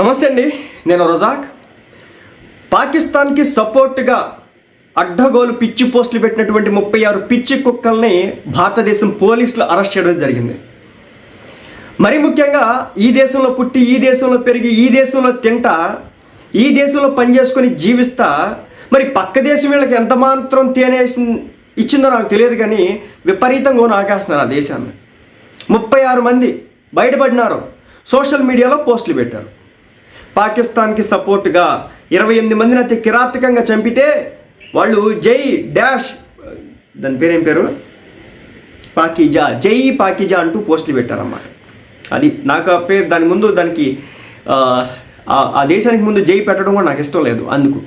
నమస్తే అండి నేను రజాక్. పాకిస్తాన్కి సపోర్ట్గా అడ్డగోలు పిచ్చి పోస్టులు పెట్టినటువంటి ముప్పై ఆరు పిచ్చి కుక్కల్ని భారతదేశం పోలీసులు అరెస్ట్ చేయడం జరిగింది. మరి ముఖ్యంగా ఈ దేశంలో పుట్టి ఈ దేశంలో పెరిగి ఈ దేశంలో తింటా ఈ దేశంలో పనిచేసుకొని జీవిస్తా మరి పక్క దేశం వీళ్ళకి ఎంత మాత్రం తేనేసి ఇచ్చిందో నాకు తెలియదు కానీ విపరీతంగా నాకేస్తున్నారు ఆ దేశాన్ని. ముప్పై ఆరు మంది బయటపడినారు. సోషల్ మీడియాలో పోస్టులు పెట్టారు. పాకిస్తాన్కి సపోర్ట్గా ఇరవై ఎనిమిది మందిని అతి కిరాతకంగా చంపితే వాళ్ళు జై డాష్ దాని పేరేం పేరు? పాకిజా జై పాకిజా అంటూ పోస్టులు పెట్టారన్నమాట. అది నాకు ఆ పేరు దాని ముందు దానికి ఆ, దేశానికి ముందు జై పెట్టడం కూడా నాకు ఇష్టం లేదు అందుకు.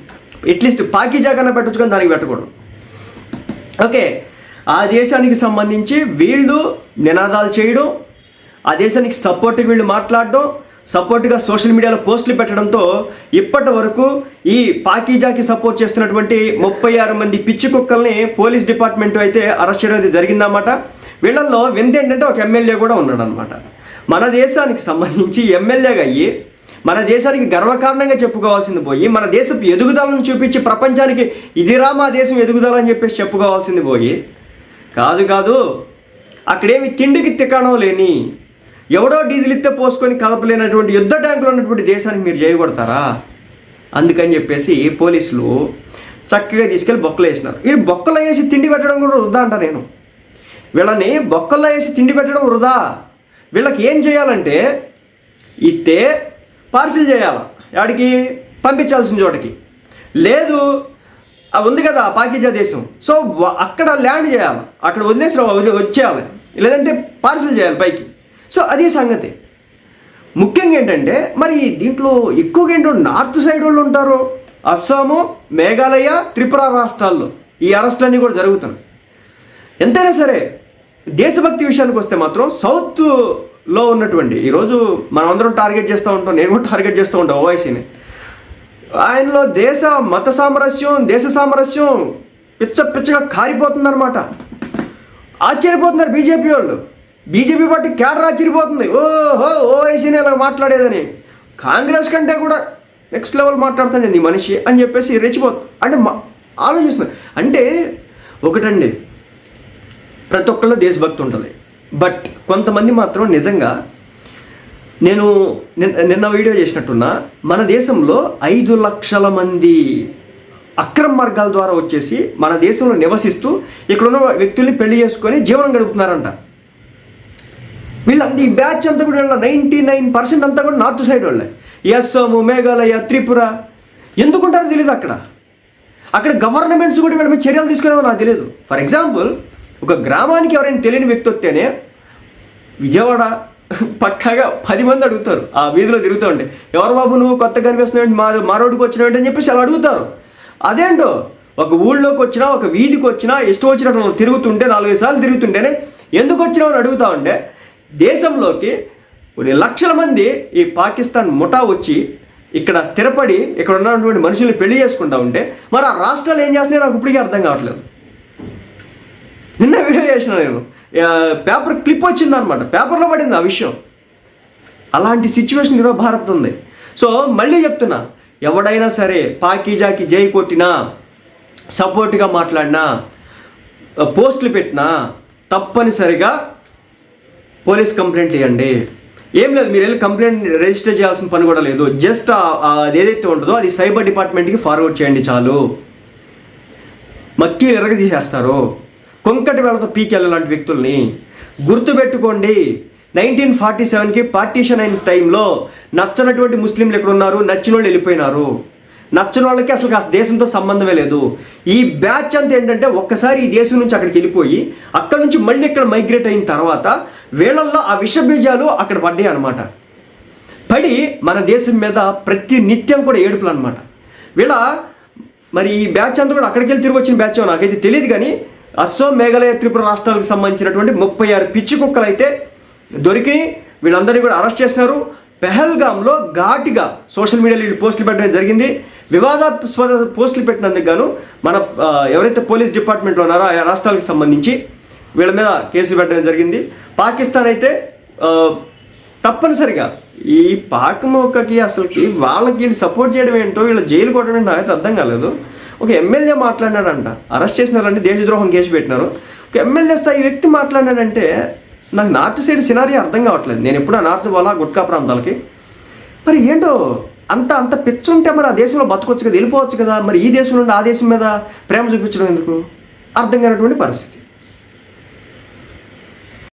అట్లీస్ట్ పాకిజా కన్నా పెట్టచ్చు కానీ దానికి పెట్టకూడదు. ఓకే ఆ దేశానికి సంబంధించి వీళ్ళు నినాదాలు చేయడం ఆ దేశానికి సపోర్ట్ వీళ్ళు మాట్లాడడం సపోర్ట్గా సోషల్ మీడియాలో పోస్టులు పెట్టడంతో ఇప్పటి వరకు ఈ పాకీజాకి సపోర్ట్ చేస్తున్నటువంటి ముప్పై ఆరు మంది పిచ్చి కుక్కల్ని పోలీస్ డిపార్ట్మెంట్ అయితే అరెస్ట్ చేయడం అయితే జరిగిందన్నమాట. వీళ్ళల్లో వింత ఏంటంటే ఒక ఎమ్మెల్యే కూడా ఉన్నాడనమాట మన దేశానికి సంబంధించి ఎమ్మెల్యేగా అయ్యి మన దేశానికి గర్వకారణంగా చెప్పుకోవాల్సింది పోయి మన దేశపు ఎదుగుదలను చూపించి ప్రపంచానికి ఇదిరా మా దేశం ఎదుగుదల అని చెప్పేసి చెప్పుకోవాల్సింది పోయి కాదు కాదు అక్కడేమి తిండికి తికాణం లేని ఎవడో డీజిల్ ఇస్తే పోసుకొని కలపలేనటువంటి యుద్ధ ట్యాంకులు ఉన్నటువంటి దేశానికి మీరు చేయకూడతారా అందుకని చెప్పేసి పోలీసులు చక్కగా తీసుకెళ్ళి బొక్కలు వేసినారు. ఈ బొక్కలు వేసి తిండి పెట్టడం కూడా వృధా అంట నేను. వీళ్ళని బొక్కల్లో వేసి తిండి పెట్టడం వృధా. వీళ్ళకి ఏం చేయాలంటే ఇస్తే పార్సిల్ చేయాలి. యాడికి పంపించాల్సిన చోటకి. లేదు ఉంది కదా పాకిజా దేశం. సో అక్కడ ల్యాండ్ చేయాలి. అక్కడ వదిలేసి వచ్చేయాలి. లేదంటే పార్సిల్ చేయాలి పైకి. సో అది సంగతి. ముఖ్యంగా ఏంటంటే మరి దీంట్లో ఎక్కువగా ఏంటో నార్త్ సైడ్ వాళ్ళు ఉంటారు. అస్సాము మేఘాలయ త్రిపుర రాష్ట్రాల్లో ఈ అరెస్టులన్నీ కూడా జరుగుతున్నాయి. ఎంతైనా సరే దేశభక్తి విషయానికి వస్తే మాత్రం సౌత్లో ఉన్నటువంటి ఈరోజు మనమందరం టార్గెట్ చేస్తూ ఉంటాం నేను కూడా టార్గెట్ చేస్తూ ఉంటాను ఓవైసీని. ఆయనలో దేశ మత సామరస్యం దేశ సామరస్యం పిచ్చ పిచ్చగా కారిపోతుందన్నమాట. ఆశ్చర్యపోతున్నారు బీజేపీ వాళ్ళు. బీజేపీ పార్టీ కేడర్ ఆశ్చర్యపోతుంది ఓహో ఓవైసీని ఇలా మాట్లాడేదని. కాంగ్రెస్ కంటే కూడా నెక్స్ట్ లెవెల్ మాట్లాడుతాండి నీ మనిషి అని చెప్పేసి రెచ్చిపోతుంది అంటే మా అంటే ఒకటండి ప్రతి ఒక్కళ్ళు దేశభక్తి ఉంటుంది. బట్ కొంతమంది మాత్రం నిజంగా నేను నిన్న వీడియో చేసినట్టున్నా మన దేశంలో ఐదు లక్షల మంది అక్రమ మార్గాల ద్వారా వచ్చేసి మన దేశంలో నివసిస్తూ ఇక్కడ ఉన్న వ్యక్తుల్ని పెళ్ళి చేసుకొని జీవనం గడుపుతున్నారంట. వీళ్ళంతా ఈ బ్యాచ్ అంతా కూడా వీళ్ళ నైంటీ నైన్ పర్సెంట్ అంతా కూడా నార్త్ సైడ్ వాళ్ళే. అస్సాము మేఘాలయ త్రిపుర. ఎందుకుంటారో తెలియదు అక్కడ. అక్కడ గవర్నమెంట్స్ కూడా వీళ్ళ మీద చర్యలు తీసుకునేవో నాకు తెలియదు ఫర్ ఎగ్జాంపుల్ ఒక గ్రామానికి ఎవరైనా తెలియని వ్యక్తి వస్తేనే విజయవాడ పక్కాగా పది మంది అడుగుతారు. ఆ వీధిలో తిరుగుతూ ఉంటే ఎవరు బాబు నువ్వు కొత్తగా కనిపిస్తున్నావు మా మా రోడ్డుకి వచ్చినావు అని చెప్పేసి అలా అడుగుతారు. అదేంటో ఒక ఊళ్ళోకి వచ్చినా ఒక వీధికి వచ్చినా ఇష్టం వచ్చినట్టు తిరుగుతుంటే నాలుగైదు సార్లు తిరుగుతుంటేనే ఎందుకు వచ్చినావు అని అడుగుతా ఉంటే దేశంలోకి కొన్ని లక్షల మంది ఈ పాకిస్తాన్ ముఠా వచ్చి ఇక్కడ స్థిరపడి ఇక్కడ ఉన్నటువంటి మనుషుల్ని పెళ్ళి చేసుకుంటా ఉంటే మరి ఆ రాష్ట్రాలు ఏం చేస్తున్నాయి నాకు ఇప్పటికీ అర్థం కావట్లేదు. నిన్న వీడియో చేసిన నేను. పేపర్ క్లిప్ వచ్చిందనమాట పేపర్లో పడింది ఆ విషయం. అలాంటి సిచ్యువేషన్ ఈరోజు భారత్ ఉంది. సో మళ్ళీ చెప్తున్నా. ఎవడైనా సరే పాకీజాకి జై కొట్టినా సపోర్ట్గా మాట్లాడినా పోస్టులు పెట్టినా తప్పనిసరిగా పోలీస్ కంప్లైంట్ ఇవ్వండి ఏం లేదు మీరు వెళ్ళి కంప్లైంట్ రిజిస్టర్ చేయాల్సిన పని కూడా లేదు. జస్ట్ అది ఏదైతే ఉంటుందో అది సైబర్ డిపార్ట్మెంట్కి ఫార్వర్డ్ చేయండి చాలు. మక్కీ ఎరగ తీసేస్తారు. కొంకటి వేళతో పీకెళ్ళ లాంటి వ్యక్తుల్ని. గుర్తుపెట్టుకోండి నైన్టీన్ ఫార్టీ సెవెన్కి పార్టీషన్ అయిన టైంలో నచ్చనటువంటి ముస్లింలు ఎక్కడ ఉన్నారు నచ్చిన వాళ్ళు వెళ్ళిపోయినారు. నచ్చిన వాళ్ళకి అసలు కాస్త దేశంతో సంబంధమే లేదు. ఈ బ్యాచ్ అంతా ఏంటంటే ఒక్కసారి ఈ దేశం నుంచి అక్కడికి వెళ్ళిపోయి అక్కడ నుంచి మళ్ళీ ఇక్కడ మైగ్రేట్ అయిన తర్వాత వీళ్ళల్లో ఆ విష బీజాలు అక్కడ పడ్డాయి అనమాట పడి మన దేశం మీద ప్రతి నిత్యం కూడా ఏడుపులు అనమాట వీళ్ళ మరి ఈ బ్యాచ్ అంతా కూడా అక్కడికి వెళ్ళి తిరిగి వచ్చిన బ్యాచ్ నాకైతే తెలియదు కానీ అస్సాం మేఘాలయ త్రిపుర రాష్ట్రాలకు సంబంధించినటువంటి ముప్పై ఆరు పిచ్చి కుక్కలు అయితే దొరికి వీళ్ళందరినీ కూడా అరెస్ట్ చేసినారు. పెహల్గామ్లో ఘాటుగా సోషల్ మీడియాలో వీళ్ళు పోస్టులు పెట్టడం జరిగింది. వివాదాస్పద పోస్టులు పెట్టినందుకు గాను మన ఎవరైతే పోలీస్ డిపార్ట్మెంట్లో ఉన్నారో ఆయా రాష్ట్రాలకు సంబంధించి వీళ్ళ మీద కేసులు పెట్టడం జరిగింది. పాకిస్తాన్ అయితే తప్పనిసరిగా ఈ పాక్ మొక్కకి అసలుకి వాళ్ళకి వీళ్ళు సపోర్ట్ చేయడం ఏంటో వీళ్ళ జైలు కొట్టడం ఏంటో అయితే అర్థం కాలేదు. ఒక ఎమ్మెల్యే మాట్లాడినాడంట అరెస్ట్ చేసినారంటే దేశద్రోహం కేసు పెట్టినారు. ఒక ఎమ్మెల్యే స్థాయి వ్యక్తి మాట్లాడినాడంటే నాకు నార్త్ సైడ్ సినారీ అర్థం కావట్లేదు. నేను ఎప్పుడు నార్త్ వాళ్ళ గుట్కా ప్రాంతాలకి. మరి ఏంటో అంత అంత పిచ్చి ఉంటే మరి ఆ దేశంలో బతకొచ్చు కదా వెళ్ళిపోవచ్చు కదా మరి ఈ దేశం నుండి ఆ దేశం మీద ప్రేమ చూపించడం ఎందుకు? అర్థం కానటువంటి పరిస్థితి.